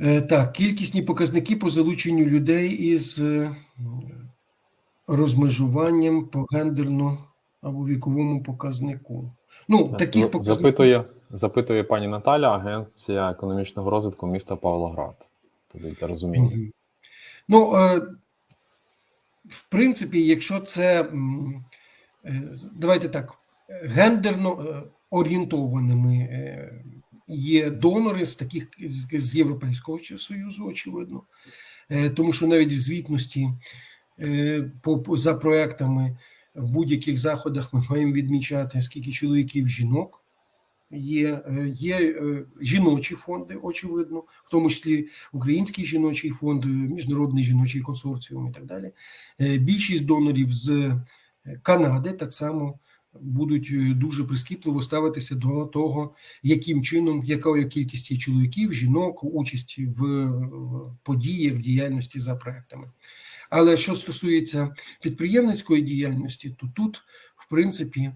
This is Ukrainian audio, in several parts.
Е, Так, кількісні показники по залученню людей із е, розмежуванням по гендерно або віковому показнику. Ну, таких З- показників. запитує, запитує пані Наталя, Агенція економічного розвитку міста Павлоград. Тобто для розуміння. Мгм. Ну, е, в принципі, якщо це е, давайте так, е, гендерно е, орієнтованими е, є донори з таких з, Європейського Союзу, очевидно, Е, тому що навіть в звітності е, по, за проектами в будь-яких заходах ми маємо відмічати, скільки чоловіків, жінок. Є, е, є жіночі фонди, очевидно, в тому числі Український жіночий фонд, Міжнародний жіночий консорціум і так далі. Більшість донорів з Канади так само будуть е, дуже прискіпливо ставитися до того, яким чином, якою кількістю чоловіків, жінок, участі в е, подіях, в діяльності за проектами. Але що стосується підприємницької діяльності, то тут, в принципі,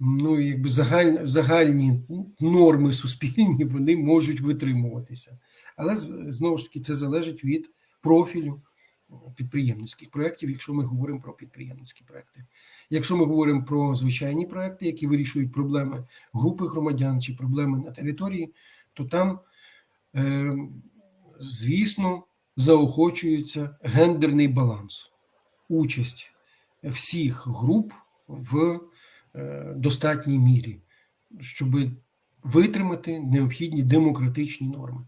ну якби загаль, загальні норми суспільні вони можуть витримуватися. Але знову ж таки це залежить від профілю підприємницьких проєктів, якщо ми говоримо про підприємницькі проекти. Якщо ми говоримо про звичайні проекти, які вирішують проблеми групи громадян чи проблеми на території, то там, е, звісно, заохочується гендерний баланс, участь всіх груп в е, достатній мірі, щоб витримати необхідні демократичні норми.